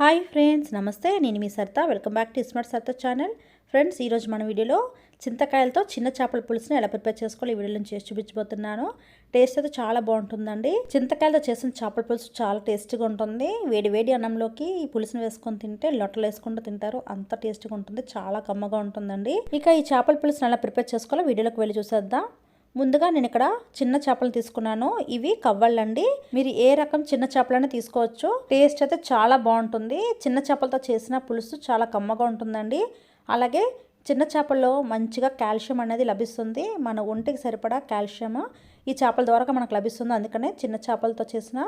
Hi friends నమస్తే. నేను మీ Saritha. Welcome back to smart Saritha channel. Friends ఈరోజు మన వీడియోలో చింతకాయలతో చిన్న చేపల పులుసుని ఎలా ప్రిపేర్ చేసుకోవాలి ఈ వీడియోలో చేసి చూపించబోతున్నాను. టేస్ట్ అయితే చాలా బాగుంటుందండి. చింతకాయలతో చేసిన చేపల పులుసు చాలా టేస్టీగా ఉంటుంది. వేడి వేడి అన్నంలోకి ఈ పులుసుని వేసుకొని తింటే లొట్టలు వేసుకుంటూ తింటారు. అంత టేస్టీగా ఉంటుంది. చాలా కమ్మగా ఉంటుందండి. ఇక ఈ చేపల పులుసుని ఎలా ప్రిపేర్ చేసుకోవాలో వీడియోలోకి వెళ్ళి చూసేద్దాం. ముందుగా నేను ఇక్కడ చిన్న చేపలు తీసుకున్నాను. ఇవి కవ్వళ్ళండి మీరు ఏ రకం చిన్న చేపలైనా తీసుకోవచ్చు. టేస్ట్ అయితే చాలా బాగుంటుంది. చిన్న చేపలతో చేసిన పులుసు చాలా కమ్మగా ఉంటుందండి. అలాగే చిన్న చేపల్లో మంచిగా కాల్షియం అనేది లభిస్తుంది. మన ఒంటికి సరిపడా కాల్షియం ఈ చేపల ద్వారా మనకు లభిస్తుంది. అందుకనే చిన్న చేపలతో చేసిన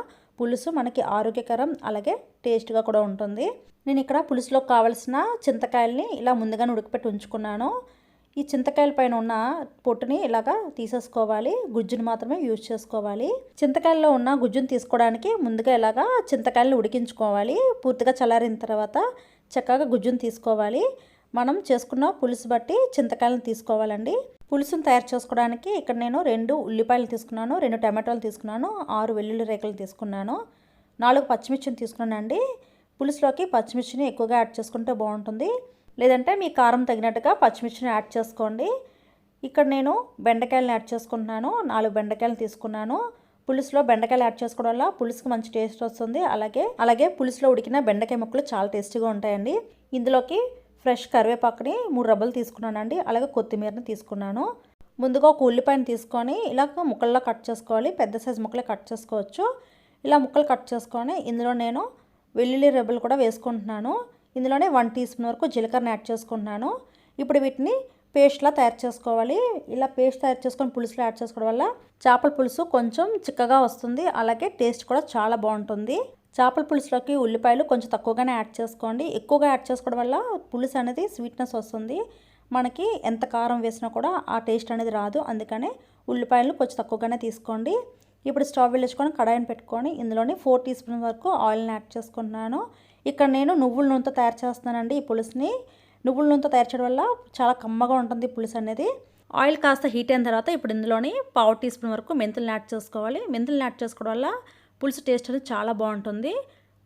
పులుసు మనకి ఆరోగ్యకరం అలాగే టేస్ట్గా కూడా ఉంటుంది. నేను ఇక్కడ పులుసులో కావలసిన చింతకాయల్ని ఇలా ముందుగానే ఉడికిపెట్టి ఉంచుకున్నాను. ఈ చింతకాయల పైన ఉన్న పొట్టుని ఇలాగా తీసేసుకోవాలి. గుజ్జును మాత్రమే యూజ్ చేసుకోవాలి. చింతకాయల్లో ఉన్న గుజ్జును తీసుకోవడానికి ముందుగా ఇలాగా చింతకాయలను ఉడికించుకోవాలి. పూర్తిగా చల్లారిన తర్వాత చక్కగా గుజ్జును తీసుకోవాలి. మనం చేసుకున్న పులుసు బట్టి చింతకాయలను తీసుకోవాలండి. పులుసును తయారు చేసుకోవడానికి ఇక్కడ నేను రెండు ఉల్లిపాయలు తీసుకున్నాను రెండు టమాటాలు తీసుకున్నాను ఆరు వెల్లుల్లి రేకులు తీసుకున్నాను నాలుగు పచ్చిమిర్చిని తీసుకున్నానండి. పులుసులోకి పచ్చిమిర్చిని ఎక్కువగా యాడ్ చేసుకుంటే బాగుంటుంది. లేదంటే మీ కారం తగినట్టుగా పచ్చిమిర్చిని యాడ్ చేసుకోండి. ఇక్కడ నేను బెండకాయలను యాడ్ చేసుకుంటున్నాను. నాలుగు బెండకాయలు తీసుకున్నాను. పులుసులో బెండకాయలు యాడ్ చేసుకోవడం వల్ల పులుసుకి మంచి టేస్ట్ వస్తుంది. అలాగే అలాగే పులుసులో ఉడికిన బెండకాయ ముక్కలు చాలా టేస్టీగా ఉంటాయండి. ఇందులోకి ఫ్రెష్ కరివేపాకుని మూడు రబ్బలు తీసుకున్నానండి. అలాగే కొత్తిమీరని తీసుకున్నాను. ముందుగా ఒక ఉల్లిపాయను తీసుకొని ఇలా ముక్కల్లో కట్ చేసుకోవాలి. పెద్ద సైజు ముక్కలే కట్ చేసుకోవచ్చు. ఇలా ముక్కలు కట్ చేసుకొని ఇందులో నేను వెల్లుల్లి రెబ్బలు కూడా వేసుకుంటున్నాను. ఇందులోనే వన్ టీ స్పూన్ వరకు జీలకర్రని యాడ్ చేసుకుంటున్నాను. ఇప్పుడు వీటిని పేస్ట్లా తయారు చేసుకోవాలి. ఇలా పేస్ట్ తయారు చేసుకొని పులుసులో యాడ్ చేసుకోవడం వల్ల చేపల పులుసు కొంచెం చిక్కగా వస్తుంది. అలాగే టేస్ట్ కూడా చాలా బాగుంటుంది. చేపల పులుసులోకి ఉల్లిపాయలు కొంచెం తక్కువగానే యాడ్ చేసుకోండి. ఎక్కువగా యాడ్ చేసుకోవడం వల్ల పులుసు అనేది స్వీట్నెస్ వస్తుంది. మనకి ఎంత కారం వేసినా కూడా ఆ టేస్ట్ అనేది రాదు. అందుకనే ఉల్లిపాయలు కొంచెం తక్కువగానే తీసుకోండి. ఇప్పుడు స్టవ్ వెళ్ళేసుకొని కడాయిని పెట్టుకొని ఇందులోనే ఫోర్ టీ స్పూన్ వరకు ఆయిల్ని యాడ్ చేసుకుంటున్నాను. ఇక్కడ నేను నువ్వుల నూనెతో తయారు చేస్తున్నానండి ఈ పులుసుని. నువ్వుల నూనెతో తయారు చేయడం వల్ల చాలా కమ్మగా ఉంటుంది పులుసు అనేది. ఆయిల్ కాస్త హీట్ అయిన తర్వాత ఇప్పుడు ఇందులోని పావు టీ స్పూన్ వరకు మెంతులను యాడ్ చేసుకోవాలి. మెంతులను యాడ్ చేసుకోవడం వల్ల పులుసు టేస్ట్ అనేది చాలా బాగుంటుంది.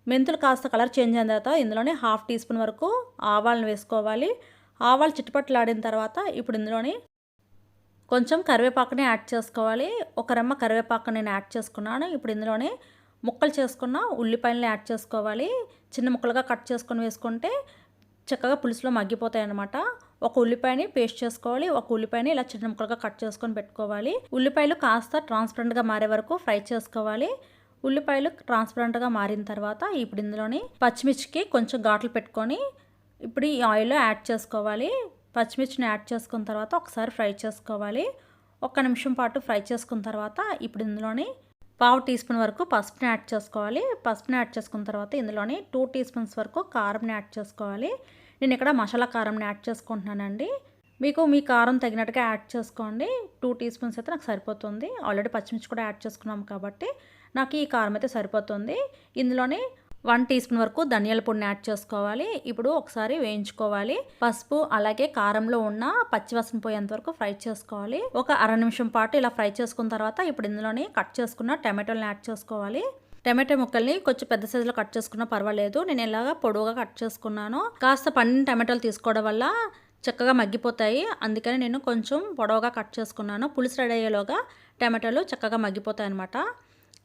మెంతులు కాస్త కలర్ చేంజ్ అయిన తర్వాత ఇందులోనే హాఫ్ టీ స్పూన్ వరకు ఆవాలను వేసుకోవాలి. ఆవాలు చిట్టుపట్లు ఆడిన తర్వాత ఇప్పుడు ఇందులోని కొంచెం కరివేపాకుని యాడ్ చేసుకోవాలి. ఒక రెమ్మ కరివేపాకు నేను యాడ్ చేసుకున్నాను. ఇప్పుడు ఇందులోనే ముక్కలు చేసుకున్న ఉల్లిపాయలను యాడ్ చేసుకోవాలి. చిన్న ముక్కలుగా కట్ చేసుకొని వేసుకుంటే చక్కగా పులుసులో మగ్గిపోతాయి అనమాట ఒక ఉల్లిపాయని పేస్ట్ చేసుకోవాలి. ఒక ఉల్లిపాయని ఇలా చిన్న ముక్కలుగా కట్ చేసుకొని పెట్టుకోవాలి. ఉల్లిపాయలు కాస్త ట్రాన్స్పరెంట్గా మారే వరకు ఫ్రై చేసుకోవాలి. ఉల్లిపాయలు ట్రాన్స్పరెంట్గా మారిన తర్వాత ఇప్పుడు ఇందులోని పచ్చిమిర్చికి కొంచెం ఘాట్లు పెట్టుకొని ఇప్పుడు ఈ ఆయిల్లో యాడ్ చేసుకోవాలి. పచ్చిమిర్చిని యాడ్ చేసుకున్న తర్వాత ఒకసారి ఫ్రై చేసుకోవాలి. ఒక్క నిమిషం పాటు ఫ్రై చేసుకున్న తర్వాత ఇప్పుడు ఇందులోని పావు టీ స్పూన్ వరకు పసుపుని యాడ్ చేసుకోవాలి. పసుపుని యాడ్ చేసుకున్న తర్వాత ఇందులోని టూ టీ స్పూన్స్ వరకు కారంని యాడ్ చేసుకోవాలి. నేను ఇక్కడ మసాలా కారంని యాడ్ చేసుకుంటున్నానండి. మీకు మీ కారం తగినట్టుగా యాడ్ చేసుకోండి. టూ టీ స్పూన్స్ అయితే నాకు సరిపోతుంది. ఆల్రెడీ పచ్చిమిర్చి కూడా యాడ్ చేసుకున్నాం కాబట్టి నాకు ఈ కారం అయితే సరిపోతుంది. ఇందులోని వన్ టీ స్పూన్ వరకు ధనియాల పొడిని యాడ్ చేసుకోవాలి. ఇప్పుడు ఒకసారి వేయించుకోవాలి. పసుపు అలాగే కారంలో ఉన్న పచ్చివాసన పోయేంత వరకు ఫ్రై చేసుకోవాలి. ఒక అర నిమిషం పాటు ఇలా ఫ్రై చేసుకున్న తర్వాత ఇప్పుడు ఇందులోని కట్ చేసుకున్న టమాటోలను యాడ్ చేసుకోవాలి. టమాటో ముక్కల్ని కొంచెం పెద్ద సైజులో కట్ చేసుకున్నా పర్వాలేదు. నేను ఇలాగా పొడవుగా కట్ చేసుకున్నాను. కాస్త పండిన టమాటోలు తీసుకోవడం వల్ల చక్కగా మగ్గిపోతాయి. అందుకని నేను కొంచెం పొడవుగా కట్ చేసుకున్నాను. పులుసు రెడీ అయ్యేలోగా టమాటాలు చక్కగా మగ్గిపోతాయి అనమాట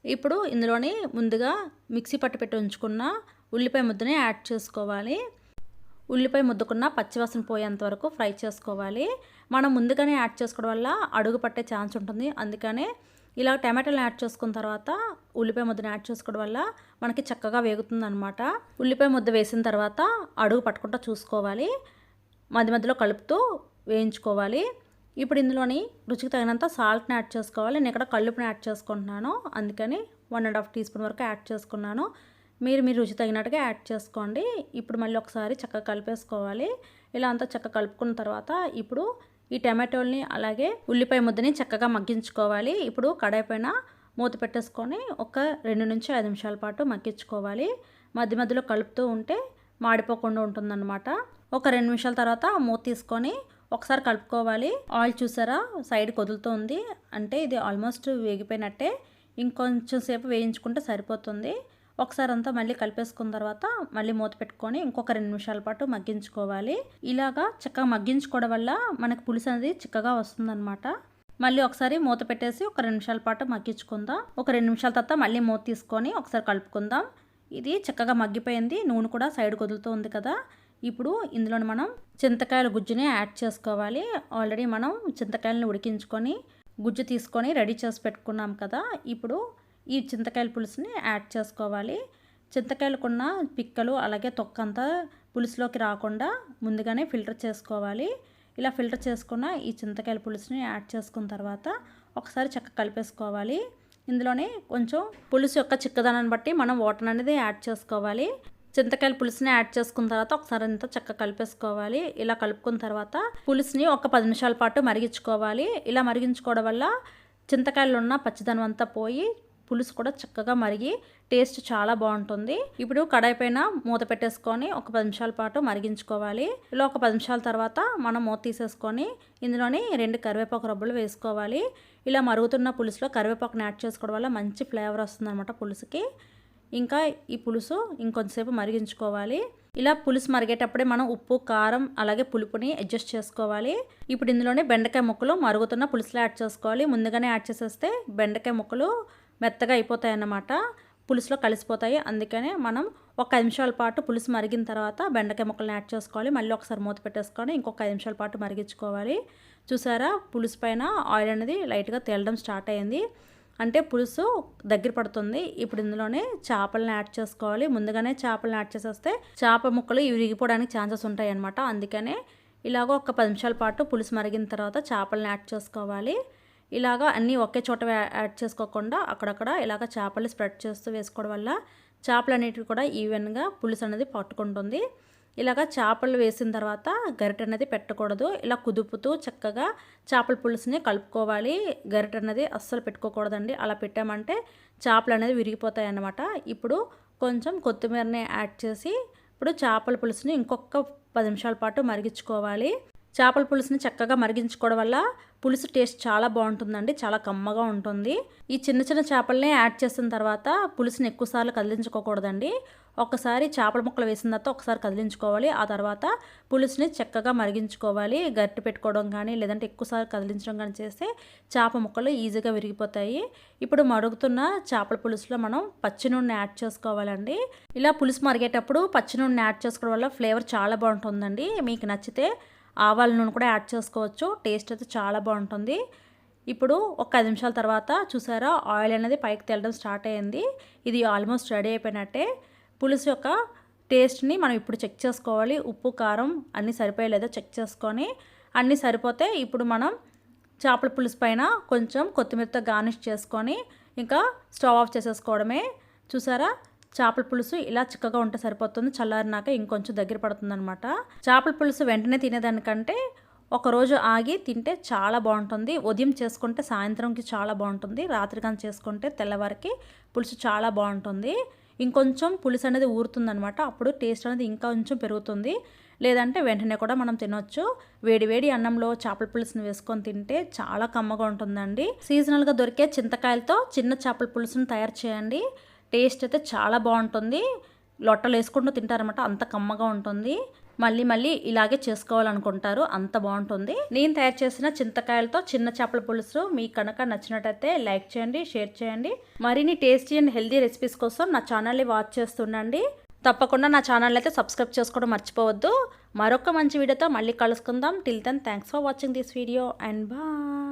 ఇప్పుడు ఇందులోని ముందుగా మిక్సీ పట్టు పెట్టి ఉంచుకున్న ఉల్లిపాయ ముద్దని యాడ్ చేసుకోవాలి. ఉల్లిపాయ ముద్దుకున్న పచ్చివాసన పోయేంత వరకు ఫ్రై చేసుకోవాలి. మనం ముందుగానే యాడ్ చేసుకోవడం వల్ల అడుగు పట్టే ఛాన్స్ ఉంటుంది. అందుకనే ఇలా టమాటాలు యాడ్ చేసుకున్న తర్వాత ఉల్లిపాయ ముద్దను యాడ్ చేసుకోవడం వల్ల మనకి చక్కగా వేగుతుంది అనమాట ఉల్లిపాయ ముద్ద వేసిన తర్వాత అడుగు పట్టుకుంటూ చూసుకోవాలి. మధ్య మధ్యలో కలుపుతూ వేయించుకోవాలి. ఇప్పుడు ఇందులోని రుచికి తగినంత సాల్ట్ని యాడ్ చేసుకోవాలి. నేను ఇక్కడ కళ్ళుపుని యాడ్ చేసుకుంటున్నాను. అందుకని one and half teaspoon వరకు యాడ్ చేసుకున్నాను. మీరు మీ రుచి తగినట్టుగా యాడ్ చేసుకోండి. ఇప్పుడు మళ్ళీ ఒకసారి చక్కగా కలిపేసుకోవాలి. ఇలా అంతా చక్కగా కలుపుకున్న తర్వాత ఇప్పుడు ఈ టమాటోల్ని అలాగే ఉల్లిపాయ ముద్దని చక్కగా మగ్గించుకోవాలి. ఇప్పుడు కడాయి పైన మూత పెట్టేసుకొని ఒక రెండు నుంచి ఐదు నిమిషాల పాటు మగ్గించుకోవాలి. మధ్య మధ్యలో కలుపుతూ ఉంటే మాడిపోకుండా ఉంటుందన్నమాట. ఒక రెండు నిమిషాల తర్వాత మూత తీసుకొని ఒకసారి కలుపుకోవాలి. ఆయిల్ చూసారా? సైడ్ కదులుతుంది. అంటే ఇది ఆల్మోస్ట్ వేగిపోయినట్టే. ఇంకొంచెం సేపు వేయించుకుంటే సరిపోతుంది. ఒకసారి అంతా మళ్ళీ కలిపేసుకున్న తర్వాత మళ్ళీ మూత పెట్టుకొని ఇంకొక రెండు నిమిషాల పాటు మగ్గించుకోవాలి. ఇలాగా చక్కగా మగ్గించుకోవడం వల్ల మనకు పులుసు అనేది చిక్కగా వస్తుందన్నమాట. మళ్ళీ ఒకసారి మూత పెట్టేసి ఒక రెండు నిమిషాల పాటు మగ్గించుకుందాం. ఒక రెండు నిమిషాల తర్వాత మళ్ళీ మూత తీసుకొని ఒకసారి కలుపుకుందాం. ఇది చక్కగా మగ్గిపోయింది. నూనె కూడా సైడ్ కుదులుతూ ఉంది కదా. ఇప్పుడు ఇందులో మనం చింతకాయల గుజ్జుని యాడ్ చేసుకోవాలి. ఆల్రెడీ మనం చింతకాయలను ఉడికించుకొని గుజ్జు తీసుకొని రెడీ చేసి పెట్టుకున్నాం కదా. ఇప్పుడు ఈ చింతకాయల పులుసుని యాడ్ చేసుకోవాలి. చింతకాయలకున్న పిక్కలు అలాగే తొక్కంతా పులుసులోకి రాకుండా ముందుగానే ఫిల్టర్ చేసుకోవాలి. ఇలా ఫిల్టర్ చేసుకున్న ఈ చింతకాయల పులుసుని యాడ్ చేసుకున్న తర్వాత ఒకసారి చక్క కలిపేసుకోవాలి. ఇందులోనే కొంచెం పులుసు యొక్క చిక్కదనాన్ని బట్టి మనం వాటర్ అనేది యాడ్ చేసుకోవాలి. చింతకాయల పులుసుని యాడ్ చేసుకున్న తర్వాత ఒకసారి అంతా చక్కగా కలిపేసుకోవాలి. ఇలా కలుపుకున్న తర్వాత పులుసుని ఒక పది నిమిషాల పాటు మరిగించుకోవాలి. ఇలా మరిగించుకోవడం వల్ల చింతకాయలు ఉన్న పచ్చిదనం అంతా పోయి పులుసు కూడా చక్కగా మరిగి టేస్ట్ చాలా బాగుంటుంది. ఇప్పుడు కడాయి పైన మూత పెట్టేసుకొని ఒక పది నిమిషాల పాటు మరిగించుకోవాలి. ఇలా ఒక పది నిమిషాల తర్వాత మనం మూత తీసేసుకొని ఇందులోని రెండు కరివేపాకు రబ్బులు వేసుకోవాలి. ఇలా మరుగుతున్న పులుసులో కరివేపాకుని యాడ్ చేసుకోవడం వల్ల మంచి ఫ్లేవర్ వస్తుందన్నమాట పులుసుకి. ఇంకా ఈ పులుసు ఇంకొంతసేపు మరిగించుకోవాలి. ఇలా పులుసు మరిగేటప్పుడే మనం ఉప్పు కారం అలాగే పులుపుని అడ్జస్ట్ చేసుకోవాలి. ఇప్పుడు ఇందులోనే బెండకాయ ముక్కలు మరుగుతున్న పులుసులో యాడ్ చేసుకోవాలి. ముందుగానే యాడ్ చేసేస్తే బెండకాయ ముక్కలు మెత్తగా అయిపోతాయి అన్నమాట పులుసులో కలిసిపోతాయి. అందుకనే మనం ఒక ఐదు నిమిషాల పాటు పులుసు మరిగిన తర్వాత బెండకాయ ముక్కలను యాడ్ చేసుకోవాలి. మళ్ళీ ఒకసారి మూత పెట్టేసుకొని ఇంకొక ఐదు నిమిషాల పాటు మరిగించుకోవాలి. చూసారా? పులుసు పైన ఆయిల్ అనేది లైట్గా తేలడం స్టార్ట్ అయ్యింది అంటే పులుసు దగ్గర పడుతుంది. ఇప్పుడు ఇందులోనే చేపలను యాడ్ చేసుకోవాలి. ముందుగానే చేపలను యాడ్ చేసేస్తే చేప ముక్కలు విరిగిపోవడానికి ఛాన్సెస్ ఉంటాయి అనమాట అందుకనే ఇలాగ ఒక పది నిమిషాల పాటు పులుసు మరిగిన తర్వాత చేపలను యాడ్ చేసుకోవాలి. ఇలాగ అన్నీ ఒకే చోట యాడ్ చేసుకోకుండా అక్కడక్కడ ఇలాగ చేపలు స్ప్రెడ్ చేస్తూ వేసుకోవడం వల్ల చేపలు అనేటివి కూడా ఈవెన్గా పులుసు అనేది పట్టుకుంటుంది. ఇలాగ చేపలు వేసిన తర్వాత గరిట అనేది పెట్టకూడదు. ఇలా కుదుపుతూ చక్కగా చేపల పులుసుని కలుపుకోవాలి. గరిట అనేది అస్సలు పెట్టుకోకూడదండి. అలా పెట్టామంటే చేపలు అనేది విరిగిపోతాయి అన్నమాట ఇప్పుడు కొంచెం కొత్తిమీరని యాడ్ చేసి ఇప్పుడు చేపల పులుసుని ఇంకొక పది నిమిషాల పాటు మరిగించుకోవాలి. చేపల పులుసుని చక్కగా మరిగించుకోవడం వల్ల పులుసు టేస్ట్ చాలా బాగుంటుందండి చాలా కమ్మగా ఉంటుంది. ఈ చిన్న చిన్న చేపలనే యాడ్ చేసిన తర్వాత పులుసుని ఎక్కువసార్లు కదిలించుకోకూడదండి. ఒకసారి చేపల ముక్కలు వేసిన తర్వాత ఒకసారి కదిలించుకోవాలి. ఆ తర్వాత పులుసుని చక్కగా మరిగించుకోవాలి. గట్టి పెట్టుకోవడం కానీ లేదంటే ఎక్కువసార్లు కదిలించడం కానీ చేస్తే చేప ముక్కలు ఈజీగా విరిగిపోతాయి. ఇప్పుడు మరుగుతున్న చేపల పులుసులో మనం పచ్చి నూనె యాడ్ చేసుకోవాలండి. ఇలా పులుసు మరిగేటప్పుడు పచ్చినూనె యాడ్ చేసుకోవడం వల్ల ఫ్లేవర్ చాలా బాగుంటుందండి. మీకు నచ్చితే ఆవాల నూనె కూడా యాడ్ చేసుకోవచ్చు. టేస్ట్ అయితే చాలా బాగుంటుంది. ఇప్పుడు ఒక ఐదు నిమిషాల తర్వాత చూసారా ఆయిల్ అనేది పైకి తేలడం స్టార్ట్ అయ్యింది. ఇది ఆల్మోస్ట్ రెడీ అయిపోయినట్టే. పులుసు యొక్క టేస్ట్ని మనం ఇప్పుడు చెక్ చేసుకోవాలి. ఉప్పు కారం అన్నీ సరిపోయలేదో చెక్ చేసుకొని అన్నీ సరిపోతే ఇప్పుడు మనం చేపల పులుసు పైన కొంచెం కొత్తిమీరతో గార్నిష్ చేసుకొని ఇంకా స్టవ్ ఆఫ్ చేసేసుకోవడమే. చూసారా చేపల పులుసు ఇలా చిక్కగా ఉంటే సరిపోతుంది. చల్లారినాక ఇంకొంచెం దగ్గర పడుతుంది అనమాట చేపల పులుసు వెంటనే తినేదానికంటే ఒకరోజు ఆగి తింటే చాలా బాగుంటుంది. ఉదయం చేసుకుంటే సాయంత్రంకి చాలా బాగుంటుంది. రాత్రి కానీ చేసుకుంటే తెల్లవారికి పులుసు చాలా బాగుంటుంది. ఇంకొంచెం పులుసు అనేది ఊరుతుందనమాట అప్పుడు టేస్ట్ అనేది ఇంకా కొంచెం పెరుగుతుంది. లేదంటే వెంటనే కూడా మనం తినొచ్చు. వేడి వేడి అన్నంలో చేపల పులుసుని వేసుకొని తింటే చాలా కమ్మగా ఉంటుందండి. సీజనల్గా దొరికే చింతకాయలతో చిన్న చేపల పులుసుని తయారు చేయండి. టేస్ట్ అయితే చాలా బాగుంటుంది. లొట్టలు వేసుకుంటూ తింటారనమాట అంత కమ్మగా ఉంటుంది. మళ్ళీ మళ్ళీ ఇలాగే చేసుకోవాలనుకుంటారు. అంత బాగుంటుంది. నేను తయారు చేసిన చింతకాయలతో చిన్న చేపల పులుసు మీకు కనుక నచ్చినట్టయితే లైక్ చేయండి షేర్ చేయండి. మరిన్ని టేస్టీ అండ్ హెల్దీ రెసిపీస్ కోసం నా ఛానల్ని వాచ్ చేస్తుండండి. తప్పకుండా నా ఛానల్ అయితే సబ్స్క్రైబ్ చేసుకోవడం మర్చిపోవద్దు. మరొక మంచి వీడియోతో మళ్ళీ కలుసుకుందాం. Till then thanks for watching this video and bye